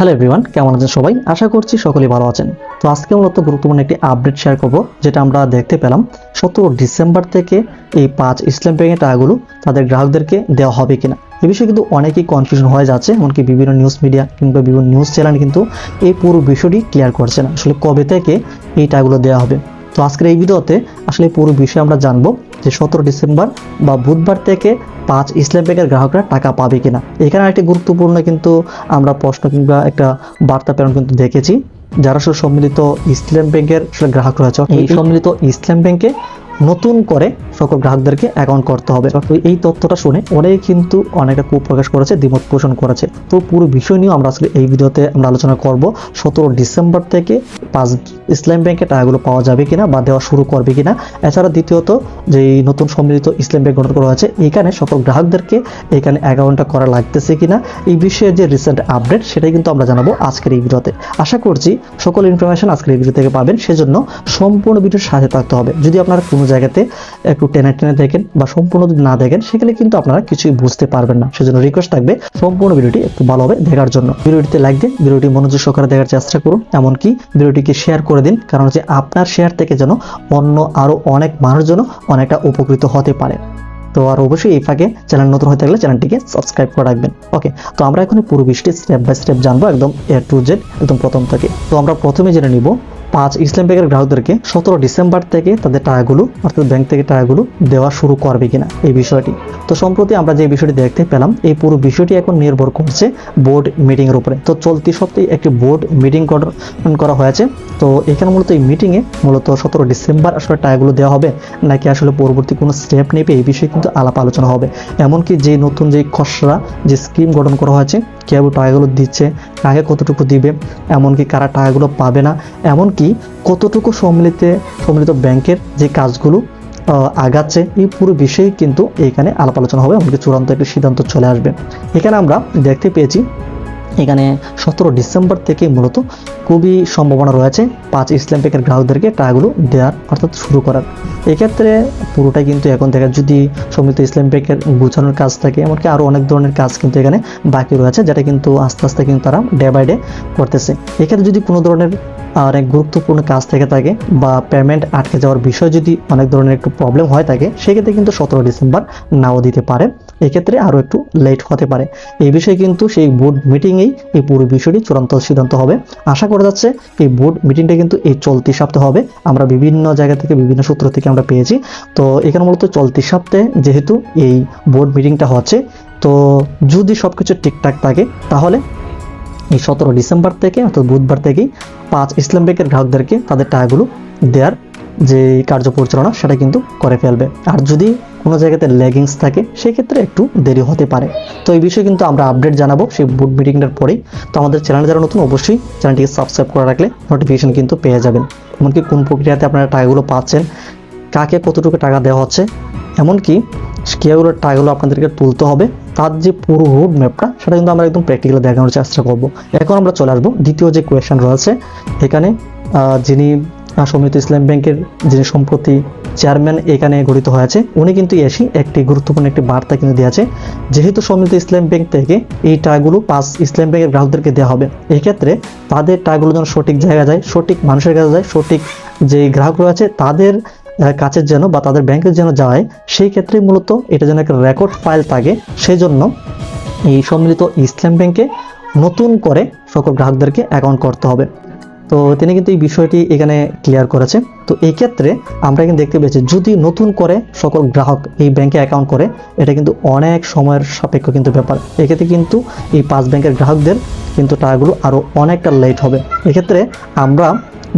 Hello everyone কেমন আছেন সবাই? আশা করছি সকলেই ভালো আছেন। তো আজকে মূলত গুরুত্বপূর্ণ একটি আপডেট শেয়ার করব, যেটা আমরা দেখতে পেলাম সতেরো ডিসেম্বর থেকে এই পাঁচ ইসলাম ব্যাংকের টাকাগুলো তাদের গ্রাহকদেরকে দেওয়া হবে কিনা। এ বিষয়ে কিন্তু অনেকেই কনফিউশন হয়ে যাচ্ছে, এমনকি বিভিন্ন নিউজ মিডিয়া কিংবা বিভিন্ন নিউজ চ্যানেল কিন্তু এই পুরো বিষয়টি ক্লিয়ার করছে না। আসলে কবে থেকে এই টাকাগুলো দেওয়া হবে? তো আজকের এই ভিডিওতে আসলে পুরো বিষয়ে আমরা জানব যে সতেরো ডিসেম্বর বা বুধবার থেকে পাঁচ ইসলাম ব্যাংকের গ্রাহকরা টাকা পাবে কিনা। এখানে একটি গুরুত্বপূর্ণ কিন্তু আমরা প্রশ্ন কিংবা একটা বার্তা প্রেরণ কিন্তু দেখেছি, যারা সম্মিলিত ইসলাম ব্যাংকের গ্রাহক রয়েছে এই সম্মিলিত ইসলাম ব্যাংকে নতুন করে সকল গ্রাহকদেরকে অ্যাকাউন্ট করতে হবে। এই তথ্যটা শুনে অনেক কিন্তু অনেকটা কুপ্রকাশ করেছে, দ্বিমত পোষণ করেছে। তো পুরো বিষয় নিয়েও আমরা আসলে এই ভিডিওতে আমরা আলোচনা করব, সতেরো ডিসেম্বর থেকে পাঁচ ইসলাম ব্যাংকে টাকাগুলো পাওয়া যাবে কিনা বা দেওয়া শুরু করবে কিনা। এছাড়া দ্বিতীয়ত, যে নতুন সম্মিলিত ইসলাম ব্যাংক গঠন করা হয়েছে, এখানে সকল গ্রাহকদেরকে এখানে অ্যাকাউন্টটা করা লাগতেছে কিনা, এই বিষয়ে যে রিসেন্ট আপডেট সেটাই কিন্তু আমরা জানাব আজকের এই ভিডিওতে। আশা করছি সকল ইনফরমেশন আজকের এই ভিডিও থেকে পাবেন, সেজন্য সম্পূর্ণ ভিডিওর সাথে থাকতে হবে। যদি আপনার কোনো জায়গাতে একটু টেনে টেনে দেখেন বা সম্পূর্ণ যদি না দেখেন, সেখানে কিন্তু আপনারা কিছুই বুঝতে পারবেন না। সেজন্য রিকোয়েস্ট থাকবে সম্পূর্ণ ভিডিওটি একটু ভালোভাবে দেখার জন্য। ভিডিওটিতে লাইক দিন, ভিডিওটি মনোযোগ সহকারে দেখার চেষ্টা করুন। এমনকি ভিডিওটিকে শেয়ার করে দিন, কারণ হচ্ছে আপনার শেয়ার থেকে যেন অন্য আরও অনেক মানুষ যেন অনেকটা উপকৃত হতে পারে। তো আর অবশ্যই এই ফাঁকে চ্যানেল নতুন হয়ে থাকলে চ্যানেলটিকে সাবস্ক্রাইব করে রাখবেন। ওকে তো আমরা এখন পুরো বিষয়টি স্টেপ বাই স্টেপ জানব একদম এ টু জেড একদম প্রথম থেকে। তো আমরা প্রথমে জেনে নিব পাঁচ ইসলাম ব্যাংকের গ্রাহকদেরকে সতেরো ডিসেম্বর থেকে তাদের টাকাগুলো, অর্থাৎ ব্যাংক থেকে টাকাগুলো দেওয়া শুরু করবে কিনা এই বিষয়টি। তো সম্প্রতি আমরা যে বিষয়টি দেখতে পেলাম, এই পুরো বিষয়টি এখন নির্ভর করছে বোর্ড মিটিং এর উপরে। তো চলতি সপ্তাহে একটি বোর্ড মিটিং করা হয়েছে। তো এখানে মূলত এই মিটিংয়ে মূলত সতেরো ডিসেম্বর আসলে টাকাগুলো দেওয়া হবে, নাকি আসলে পরবর্তী কোনো স্টেপ নেবে এই বিষয়ে কিন্তু আলাপ আলোচনা হবে। এমনকি যে নতুন যে খসড়া, যে স্কিম গঠন করা হয়েছে কেউ টাকাগুলো দিচ্ছে, কাকে কতটুকু দিবে, এমনকি কারা টাকাগুলো পাবে না এমনকি কতটুকু সম্মিলিত সম্মিলিত ব্যাংকের যে কাজগুলো আগাচ্ছে, এই পুরো বিষয়ে কিন্তু এখানে আলাপ আলোচনা হবে এমনকি চূড়ান্ত একটি সিদ্ধান্ত চলে আসবে। এখানে আমরা দেখতে পেয়েছি এখানে সতেরো ডিসেম্বর থেকে মূলত খুবই সম্ভাবনা রয়েছে পাঁচ ইসলাম ব্যাংকের গ্রাহকদেরকে টাকাগুলো দেওয়ার, অর্থাৎ শুরু করার। এক্ষেত্রে পুরোটাই কিন্তু এখন থেকে যদি সমিত ইসলাম ব্যাংকের গুছানোর কাজ থাকে, এমনকি আরও অনেক ধরনের কাজ কিন্তু এখানে বাকি রয়েছে, যেটা কিন্তু আস্তে আস্তে কিন্তু তারা ডে বাই ডে করতেছে। এক্ষেত্রে যদি কোনো ধরনের অনেক গুরুত্বপূর্ণ কাজ থেকে থাকে বা পেমেন্ট আটকে যাওয়ার বিষয় যদি অনেক ধরনের একটু প্রবলেম হয় থাকে, সেক্ষেত্রে কিন্তু সতেরো ডিসেম্বর নাও দিতে পারে। এক্ষেত্রে আরও একটু লেট হতে পারে। এই বিষয়ে কিন্তু সেই বোর্ড মিটিংয়েই এই পুরো বিষয়টি চূড়ান্ত সিদ্ধান্ত হবে। আশা করা যাচ্ছে এই বোর্ড মিটিংটা কিন্তু এই চলতি সপ্তাহে হবে। আমরা বিভিন্ন জায়গা থেকে, বিভিন্ন সূত্র থেকে আমরা পেয়েছি। তো এখানে মূলত চলতি সপ্তাহে যেহেতু এই বোর্ড মিটিংটা হচ্ছে, তো যদি সব কিছু ঠিকঠাক থাকে, তাহলে এই সতেরো ডিসেম্বর থেকে অর্থাৎ বুধবার থেকেই পাঁচ ইসলাম ব্যাংকের গ্রাহকদেরকে তাদের টাকাগুলো দেওয়ার যে কার্য পরিচালনা সেটা কিন্তু করে ফেলবে। আর যদি কোনো জায়গাতে লেগিংস থাকে, সেক্ষেত্রে একটু দেরি হতে পারে। তো এই বিষয়ে কিন্তু আমরা আপডেট জানাব সেই বুট মিটিংটার পরেই। তো আমাদের চ্যানেল যারা নতুন, অবশ্যই চ্যানেলটিকে সাবস্ক্রাইব করে রাখলে নোটিফিকেশন কিন্তু পেয়ে যাবেন। এমনকি কোন প্রক্রিয়াতে আপনারা টাকাগুলো পাচ্ছেন, কাকে কতটুকু টাকা দেওয়া হচ্ছে, এমনকি কীভাবে টাকাগুলো আপনাদেরকে তুলতে হবে, তার যে পুরো রোড ম্যাপটা সেটা কিন্তু আমরা একদম প্র্যাকটিক্যালি দেখানোর চেষ্টা করব। এখন আমরা চলে আসব দ্বিতীয় যে কোয়েশ্চেন রয়েছে, এখানে যিনি সমিত ইসলাম ব্যাংকের যিনি সম্প্রতি চেয়ারম্যান এখানে গঠিত হয়েছে, উনি কিন্তু এসে একটি গুরুত্বপূর্ণ একটি বার্তা কিন্তু দিয়েছে, যেহেতু সমিত ইসলাম ব্যাংক থেকে এই টাকাগুলো পাঁচ ইসলাম ব্যাংকের গ্রাহকদেরকে দেওয়া হবে। এক্ষেত্রে তাদের টাকাগুলো যেন সঠিক জায়গায় যায়, সঠিক মানুষের কাছে যায়, সঠিক যে গ্রাহক রয়েছে তাদের কাছের যেন বা তাদের ব্যাংকের যেন যায়, সেই ক্ষেত্রে মূলত এটা যেন একটা রেকর্ড ফাইল থাকে। সেই জন্য এই সম্মিলিত ইসলাম ব্যাংকে নতুন করে সকল গ্রাহকদেরকে অ্যাকাউন্ট করতে হবে। তো তিনি কিন্তু এই বিষয়টি এখানে ক্লিয়ার করেছে। তো এই ক্ষেত্রে আমরা কিন্তু দেখতে পেয়েছি, যদি নতুন করে সকল গ্রাহক এই ব্যাংকে অ্যাকাউন্ট করে, এটা কিন্তু অনেক সময়ের সাপেক্ষ কিন্তু ব্যাপার। এক্ষেত্রে কিন্তু এই পাঁচ ব্যাংকের গ্রাহকদের কিন্তু টাকাগুলো আরও অনেকটা লেট হবে। এক্ষেত্রে আমরা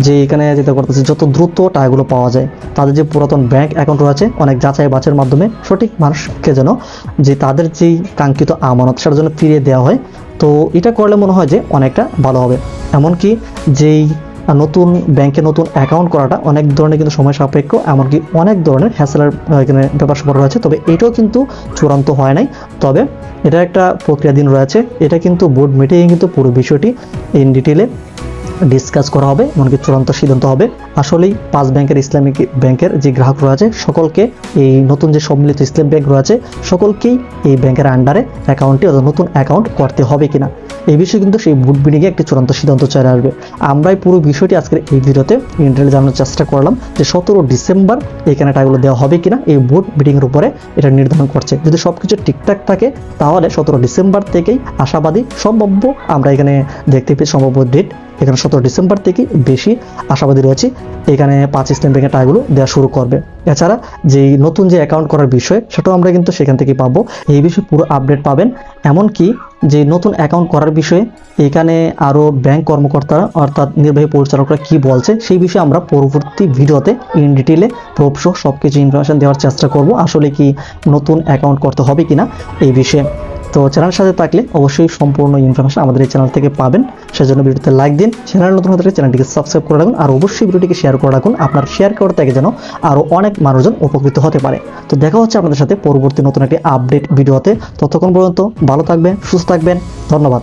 যে এখানে যেটা করতেছি, যত দ্রুত টাকাগুলো পাওয়া যায়, তাদের যে পুরাতন ব্যাংক অ্যাকাউন্ট রয়েছে, অনেক যাচাই বাছের মাধ্যমে সঠিক মানুষকে যেন যে তাদের যেই কাঙ্ক্ষিত আমানত সেটার জন্য ফিরিয়ে দেওয়া হয়। তো এটা করলে মনে হয় যে অনেকটা ভালো হবে। এমনকি যেই নতুন ব্যাংকে নতুন অ্যাকাউন্ট করাটা অনেক ধরনের কিন্তু সময় সাপেক্ষ, এমনকি অনেক ধরনের হ্যাসেলার এখানে ব্যাপার স্যাপার রয়েছে। তবে এটাও কিন্তু চূড়ান্ত হয় নাই। তবে এটা একটা প্রক্রিয়াধীন রয়েছে। এটা কিন্তু বোর্ড মিটিংয়ে কিন্তু পুরো বিষয়টি ইন ডিটেলে ডিসকাস করা হবে, এমনকি চূড়ান্ত সিদ্ধান্ত হবে। আসলেই পাঁচ ব্যাংকের ইসলামিক ব্যাংকের যে গ্রাহক রয়েছে, সকলকে এই নতুন যে সম্মিলিত ইসলাম ব্যাংক রয়েছে, সকলকেই এই ব্যাংকের আন্ডারে অ্যাকাউন্টটি অর্থাৎ নতুন অ্যাকাউন্ট করতে হবে কিনা। এই বিষয়ে কিন্তু সেই বুট বিডিংয়ে একটি চূড়ান্ত সিদ্ধান্ত চলে আসবে। আমরাই পুরো বিষয়টি আজকের এই ভিডিওতে ইন্টারনেট জানানোর চেষ্টা করলাম যে সতেরো ডিসেম্বর এখানে টাকাগুলো দেওয়া হবে কিনা, এই বুট বিডিংয়ের উপরে এটা নির্ধারণ করছে। যদি সব কিছু ঠিকঠাক থাকে, তাহলে সতেরো ডিসেম্বর থেকেই আশাবাদী, সম্ভাব্য, আমরা এখানে দেখতে পেয়ে সম্ভাব্য ডেট এখানে সতেরো ডিসেম্বর থেকে বেশি আশাবাদী রয়েছে। এখানে পাঁচ ইসলাম ব্যাংকের টাকাগুলো দেওয়া শুরু করবে। এছাড়া যে নতুন যে অ্যাকাউন্ট করার বিষয়, সেটাও আমরা কিন্তু সেখান থেকে পাবো। এই বিষয়ে পুরো আপডেট পাবেন। এমনকি যে নতুন অ্যাকাউন্ট করার বিষয়ে, এখানে আরও ব্যাংক কর্মকর্তারা, অর্থাৎ নির্বাহী পরিচালকরা কি বলছে, সেই বিষয়ে আমরা পরবর্তী ভিডিওতে ইন ডিটেলে প্রোপসহ সব কিছু ইনফরমেশন দেওয়ার চেষ্টা করব। আসলে কি নতুন অ্যাকাউন্ট করতে হবে কিনা, এই বিষয়ে। তো চ্যানেল সাথে থাকলে অবশ্যই সম্পূর্ণ ইনফরমেশন আমাদের এই চ্যানেল থেকে পাবেন। সেজন্য ভিডিওতে লাইক দিন চ্যানেল নতুন হতে চ্যানেলটিকে সাবস্ক্রাইব করে রাখুন আর অবশ্যই ভিডিওটিকে শেয়ার করে রাখুন। আপনার শেয়ার করার থেকে যেন আরও অনেক মানুষজন উপকৃত হতে পারে। তো দেখা হচ্ছে আপনাদের সাথে পরবর্তী নতুন একটি আপডেট ভিডিওতে। ততক্ষণ পর্যন্ত ভালো থাকবেন, সুস্থ থাকবেন। ধন্যবাদ।